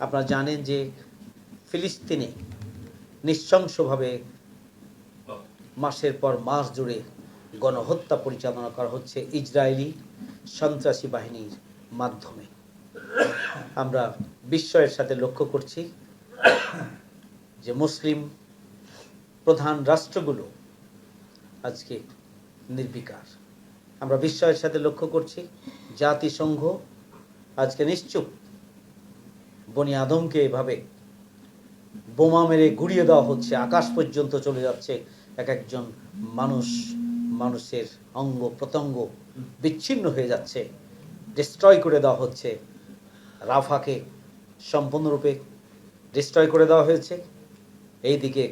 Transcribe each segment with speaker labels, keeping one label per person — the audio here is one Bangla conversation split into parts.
Speaker 1: আপনারা জানেন যে ফিলিস্তিনে নৃশংসভাবে মাসের পর মাস জুড়ে গণহত্যা পরিচালনা করা হচ্ছে ইসরায়েলি সন্ত্রাসী বাহিনীর মাধ্যমে। আমরা বিস্ময়ের সাথে লক্ষ্য করছি যে মুসলিম প্রধান রাষ্ট্রগুলো আজকে নির্বিকার। আমরা বিস্ময়ের সাথে লক্ষ্য করছি জাতিসংঘ আজকে নিশ্চুপ বনি আদমকে এভাবে বোমা মেরে গুড়িয়ে দেওয়া হচ্ছে, আকাশ পর্যন্ত চলে যাচ্ছে এক একজন মানুষ, মানুষের অঙ্গ প্রত্যঙ্গ বিচ্ছিন্ন হয়ে যাচ্ছে ডিস্ট্রয় করে দেওয়া হচ্ছে। রাফাকে সম্পূর্ণরূপে ডিস্ট্রয় করে দেওয়া হয়েছে। এইদিকে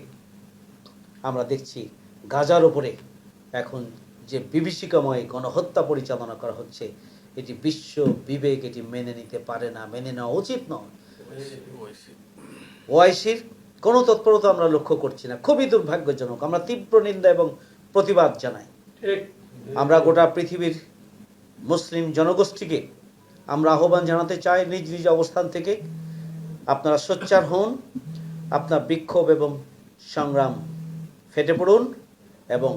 Speaker 1: আমরা দেখছি গাজার ওপরে এখন যে বিভীষিকাময় গণহত্যা পরিচালনা করা হচ্ছে, এটি বিশ্ব বিবেক এটি মেনে নিতে পারে না, মেনে নেওয়া উচিত নয়। ওআইসির কোনো তৎপরতা আমরা লক্ষ্য করছি না। খুবই দুর্ভাগ্যজনক। আমরা তীব্র নিন্দা এবং প্রতিবাদ জানাই। আমরা গোটা পৃথিবীর মুসলিম জনগোষ্ঠীকে আমরা আহ্বান জানাতে চাই নিজ নিজ অবস্থান থেকে। আপনারা সোচ্চার হন আপনার বিক্ষোভ এবং সংগ্রাম ফেটে পড়ুন এবং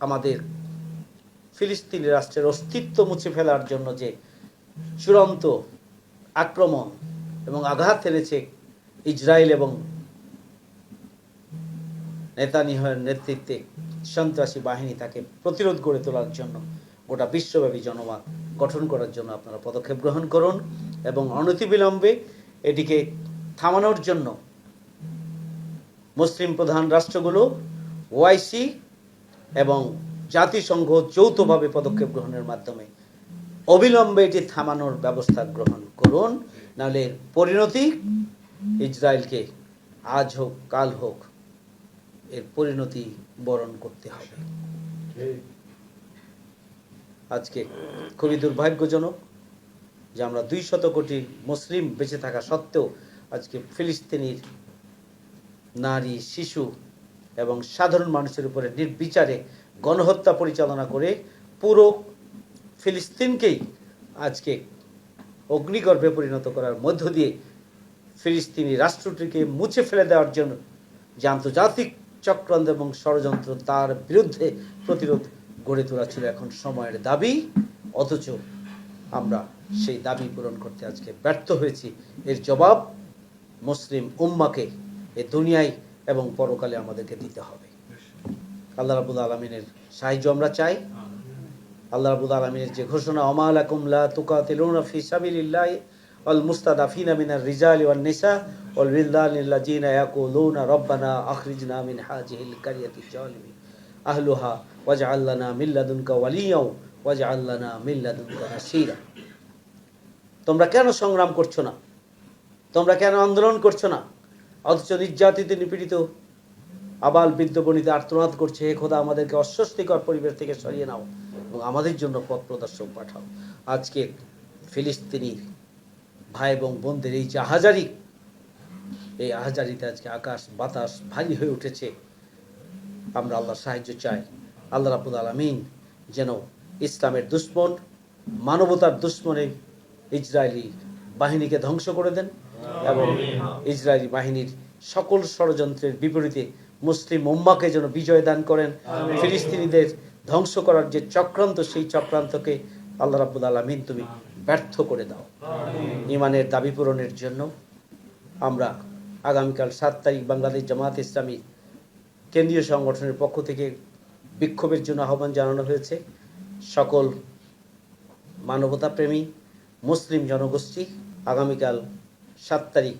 Speaker 1: আমাদের ফিলিস্তিনি রাষ্ট্রের অস্তিত্ব মুছে ফেলার জন্য যে চূড়ান্ত আক্রমণ এবং আঘাত এনেছে ইসরায়েল এবং নেতানিয়াহের নেতৃত্বে সন্ত্রাসী বাহিনী তাকে প্রতিরোধ গড়ে তোলার জন্য গোটা বিশ্বব্যাপী জনমত গঠন করার জন্য আপনারা পদক্ষেপ গ্রহণ করুন এবং অনতিবিলম্বে এটিকে থামানোর জন্য মুসলিম প্রধান রাষ্ট্রগুলো ওআইসি এবং জাতিসংঘ যৌথভাবে পদক্ষেপ গ্রহণের মাধ্যমে অবিলম্বে এটি থামানোর ব্যবস্থা গ্রহণ করুন, নাহলে পরিণতি ইসরায়েলকে আজ হোক, কাল হোক, এর পরিণতি বরণ করতে হবে। আজকে খুবই দুর্ভাগ্যজনক যে আমরা দুই শত কোটি মুসলিম বেঁচে থাকা সত্ত্বেও আজকে ফিলিস্তিনির নারী, শিশু এবং সাধারণ মানুষের উপরে নির্বিচারে গণহত্যা পরিচালনা করে পুরো ফিলিস্তিনকেই আজকে অগ্নিগর্ভে পরিণত করার মধ্য দিয়ে ফিলিস্তিনি রাষ্ট্রটিকে মুছে ফেলে দেওয়ার জন্য যে আন্তর্জাতিক চক্রান্ত এবং ষড়যন্ত্র তার বিরুদ্ধে প্রতিরোধ গড়ে তোলা ছিল এখন সময়ের দাবি, অথচ আমরা সেই দাবি পূরণ করতে আজকে ব্যর্থ হয়েছি। এর জবাব মুসলিম উম্মাকে এ দুনিয়ায় এবং পরকালে আমাদেরকে দিতে হবে। আল্লাহ রাবুল আলমিনের সাহায্য আমরা চাই। আল্লাহ রাবুল আলমিনের যে ঘোষণা অমাল আকুমলা তুকাতিলুনা ফি সাবিলিল্লাহি ওয়াল মুস্তাদাফিনা মিনার রিজালি ওয়ান নিসা অল ওয়াল বিলদানিল্লাযিনা ইয়াকুলুনা রব্বানা আখরিজনা মিন হাযিহিল কারিয়াতি জালিমি আহলুহা ওয়াজআল লানা মিন লাদুনকা ওয়ালিয়াও ওয়াজআল লানা মিন লাদুনকা নাসীরা। তোমরা কেন সংগ্রাম করছ না? তোমরা কেন আন্দোলন করছ না? অথচ নির্যাতিত, নিপীড়িত, আবাল বৃদ্ধ বনিতে আর্তনাদ করছে, হে খোদা, আমাদেরকে অস্বস্তিকর পরিবেশ থেকে সরিয়ে নাও। এবং আমাদের জন্য পথ প্রদর্শক পাঠাও। আজকে ফিলিস্তিনি ভাই এবং বোনদের এই যে আহাজারি এই আহাজারিতে আজকে আকাশ বাতাস ভারী হয়ে উঠেছে। আমরা আল্লাহর সাহায্য চাই। আল্লাহ রাবুল আলমিন যেন ইসলামের দুশ্মন মানবতার দুশ্মনে ইসরায়েলি বাহিনীকে ধ্বংস করে দেন এবং ইসরায়েলি বাহিনীর সকল ষড়যন্ত্রের বিপরীতে মুসলিম উম্মাকে যেন বিজয় দান করেন। ফিলিস্তিনিদের ধ্বংস করার যে চক্রান্ত, সেই চক্রান্তকে আল্লাহ রাবুল আলমিন তুমি ব্যর্থ করে দাও। ইমানের দাবি পূরণের জন্য আমরা আগামীকাল সাত তারিখ বাংলাদেশ জামাত ইসলামী কেন্দ্রীয় সংগঠনের পক্ষ থেকে বিক্ষোভের জন্য আহ্বান জানানো হয়েছে। সকল মানবতাপ্রেমী মুসলিম জনগোষ্ঠী আগামীকাল সাত তারিখ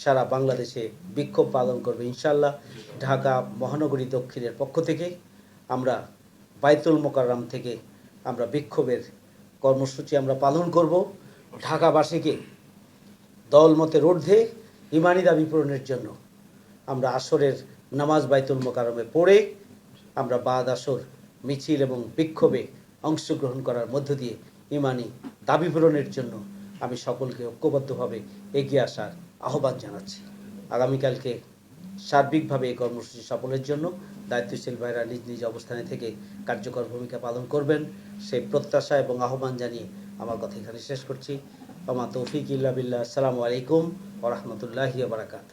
Speaker 1: সারা বাংলাদেশে বিক্ষোভ পালন করবে। ইনশাল্লাহ ঢাকা মহানগরী দক্ষিণের পক্ষ থেকে আমরা বাইতুল মোকাররাম থেকে আমরা বিক্ষোভের কর্মসূচি আমরা পালন করব। ঢাকাবাসীকে দলমতের ঊর্ধ্বে ইমানি দাবি পূরণের জন্য আমরা আসরের নামাজ বাইতুল মোকারমে পড়ে আমরা বাদ আসর, মিছিল এবং বিক্ষোভে অংশগ্রহণ করার মধ্য দিয়ে ইমানি দাবি পূরণের জন্য আমি সকলকে ঐক্যবদ্ধভাবে এগিয়ে আসার আহ্বান জানাচ্ছি। আগামীকালকে সার্বিকভাবে এই কর্মসূচি সফলের জন্য দায়িত্বশীল ভাইরা নিজ নিজ অবস্থানে থেকে কার্যকর ভূমিকা পালন করবেন। সেই প্রত্যাশা এবং আহ্বান জানিয়ে আমার কথা এখানে শেষ করছি। আমা তৌফিক ইল্লা বিল্লাহ। আসসালামু আলাইকুম ওরহমতুল্লাহি বারাকাত